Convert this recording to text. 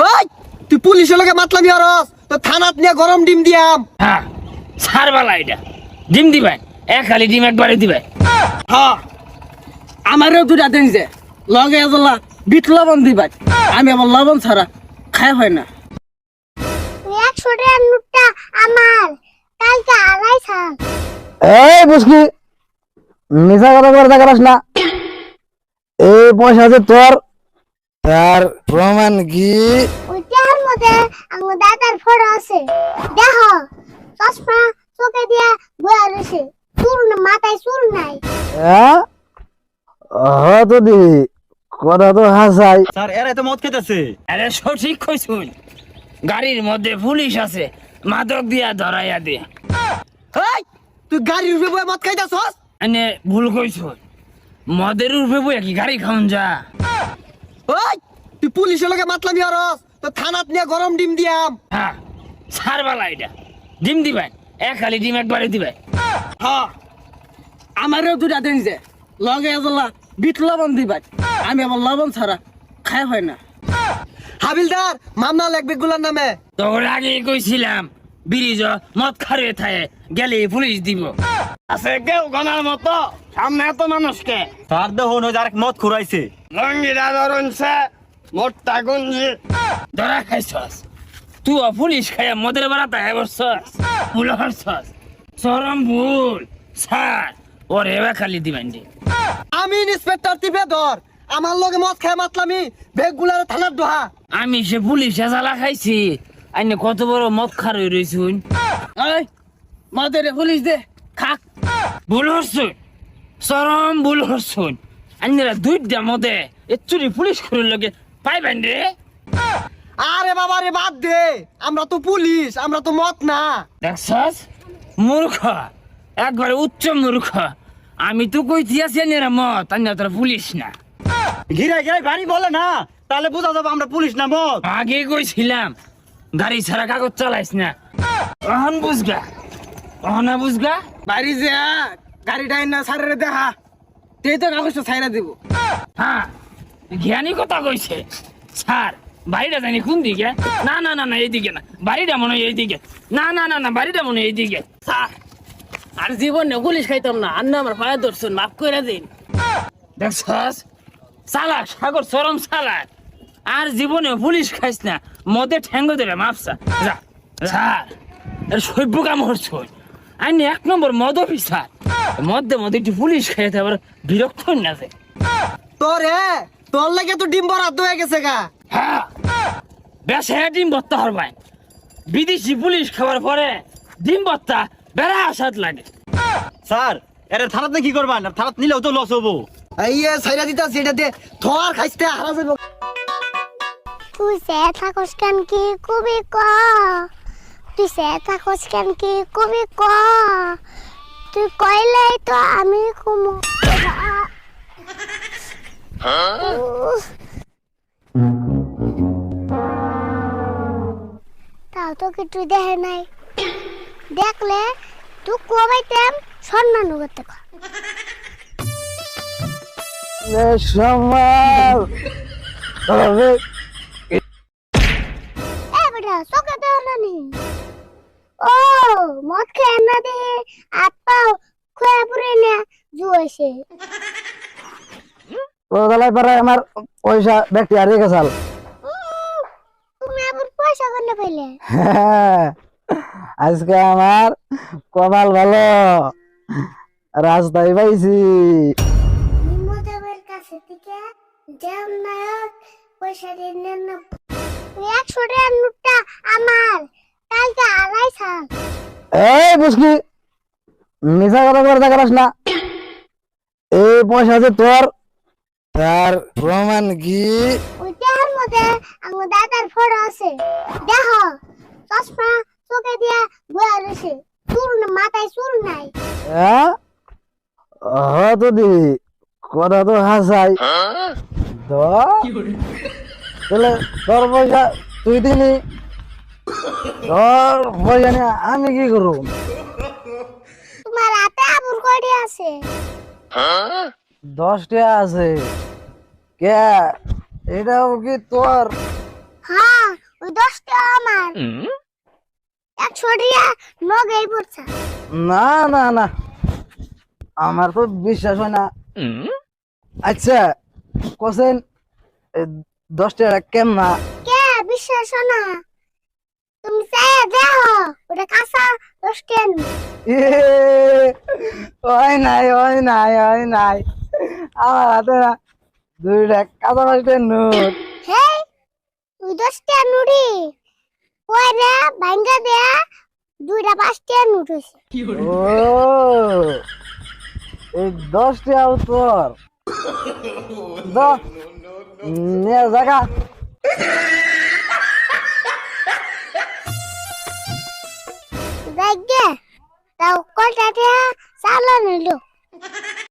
ওই তুই পুলিশের লগে মাতলামি হরস তো থানাত নিয়ে গরম ডিম দিয়াম। হ্যাঁ সারবালা এটা। ডিম দিবেন এক খালি ডিম একবারে দিবেন হ্যাঁ আমারও দুটা দিন যে লগে এজলা বিট লবণ দিবাই। আমি আবার লবণ ছাড়া খাই হয় না। একশো টাকার নোটটা আমার। কালকে আড়াই সাল এই বুঝকি মিশা কথা করে দেখাস না। এই পয়সা আছে তোর তার প্রমাণ কি? ওই টাকার মধ্যে আমার দাদার ফটো আছে। দেখো চশমা চোখে দিয়া বয়া রয়েছে। চুল না- মাথায় চুল নাই। হ্যাঁ হয়তো দি কথা তো হাসাই। স্যার এরা তো মদ খেতেছে। আরে সঠিক কইছুন। গাড়ির মধ্যে পুলিশ আছে। মাদক দিয়া ধরাইয়া দে। তুই গাড়ির উপরে বয়ে মদ খাইতাছস? এনে ভুল কইছুন। মদের বই কি গাড়ি খাওন যা? ওই তুই পুলিশের লগে মাতলামি হরস তো থানাত নিয়ে গরম ডিম দিয়াম। হ্যাঁ সারবালা এটা। ডিম দিবেন এক খালি ডিম একবারে দিবেন হ্যাঁ আমারও দুটা দিন যে লগে এজলা বিট লবণ দিবাই আমি আবার লবণ ছাড়া খাই হয় না। হাবিলদার মামলা লাগবে গুলার নামে। তোর আগে কইছিলাম ব্রিজ মদ খারে থায়ে গেলে পুলিশ দিব। আছে কেউ গনার মতো? সামনে এত মানুষকে। স্যার দেখুন ওই আরেক মদ খুরাইছে লঙ্গিরা ধরুনছে মোটটা গুঞ্জি। ধরা খাইছস। তুই পুলিশ খাইয়া মদের বেড়া তাই বসছস ভুল হরছস। চরম ভুল স্যার ওরে এবার খালি দিবেন যে আমি ইন্সপেক্টর টিপে ধর। আমার লগে মদ খায় মাতলামি বেগগুলার থানার দোহা আমি সে পুলিশে জ্বালা খাইছি আইনে কত বড় মদ খার হয়ে রয়েছুন ওই মদের পুলিশ দে খাক। ভুল হরছুন চরম ভুল হরছুন। আইনেরা দুইটা মদে। এচুরি পুলিশ করে লগে পাইবেন রে। আরে বাবা রে বাদ দে। আমরা তো পুলিশ আমরা তো মদ না। দেখছস? মূর্খ। একবারে উচ্চ মূর্খ। আমি তো কইছি আছি এরা মত আইনা তোরা পুলিশ না। ঘিরে ঘিরে গাড়ি বলে না তাহলে বুঝা যাব আমরা পুলিশ না মদ। আগে কইছিলাম গাড়ি ছাড়া কাগজ চালাইস না। অহন বুঝগা অহনা বুঝগা। বাড়ি যে গাড়িটা না সারে দেখা। তেই তো কাগজটা ছাইরা দিব। হ্যাঁ জ্ঞানী কথা কইছে। স্যার বাড়িটা জানি কোন দিকে? না না না না এইদিকে না। বাড়িটা মনে হয় এইদিকে। না না না না বাড়িটা মনে হয় এইদিকে। স্যার আর জীবনে পুলিশ খাইতাম না। আর না আমার পায়ে ধরছুন মাফ করে দিন। দেখছস? চালা সাগর চরম চালা আর জীবনে পুলিশ খাইস না মদে ঠ্যাঙ্গ ধরে মাপসা। যা স্যার এর সভ্য কাম হচ্ছে আইনি এক নম্বর মদ অফিসার। মধ্যে মধ্যে একটু পুলিশ খাইতে আবার বিরক্ত না যে। তোরে? তোর লাগে তো ডিম বরাদ্দ হয়ে গেছে গা। হ্যাঁ। বেশ হ্যাঁ ডিম ভত্তা হরবাই বিদেশি পুলিশ খাবার পরে ডিম ভত্তা বেড়া আসাদ লাগে। স্যার এর থানাতে কি করবেন? থানাত নিলেও তো লস হব। এই এ সাইরা দিতা সেটা দে থর খাইতে হারা যাবে তুই সে থাকস কেন কি কবি ক? তুই সে থাকস কেন কি কবি ক? তুই কইলেই তো আমি কুমু। তাও তো কিছু দেখে নাই। দেখলে তুই কবাইতাম সম্মান করতে কর সম্মান। মদ খেয়ে না দে হাত পাও খোয়া পুরে না জুয়েছে গলায় পরে আমার পয়সা ব্যক্তি হারিয়ে গেছাল তুমি আবার পয়সা করলে পাইলে? হ্যাঁ, আজকে আমার কপাল ভালো। রাস্তায় পাইছি। নিমদেবের কাছে থেকে জ্যাম নায়ক পয়সা দিয়ে না। একশো টাকার নোটটা আমার। কালকে আড়াই সাল এই বুঝকি মিশা কথা করে দেখাস না। এই পয়সা আছে তোর তার প্রমাণ কি? ওই টাকার মধ্যে আমার দাদার ফটো আছে। দেখো চশমা চোখে দিয়া বয়া রয়েছে চুল না- মাথায় চুল নাই। হ্যাঁ? হয়তো দি কথা তো হাসাই। তো তাহলে তোর পয়সা তুই দিনি তোর আমি কি করব? তোমার হাতে আবুর কয়টি আছে? দশটা আছে। কে? এটাও কি তোর? হ্যাঁ ওই দশটা আমার। নগেই পড়ছে। না না না। আমার তো বিশ্বাস হয় না। আচ্ছা কোসেন দশটা টাকা কেমনা? কে? বিশ্বাস হয় না। তুমি দেখো ওটা কাঁচা দশটা এ, ওই নাই ওই নাই ওই নাই। আমার হাতে না দুইটা কাঁচা মাসের নোট। হেই তুই দশটা নুড়ি পরে ভাঙ্গা দেয়া দুইটা পাঁচটা নুট হয়েছে ও এই দশ উত্তর নিয়ে জায়গা ನಾವು ಒಕ್ಕೊಟ್ಟಾಟ್ಯಾ ಸಾಲ ನಿಲ್ಲು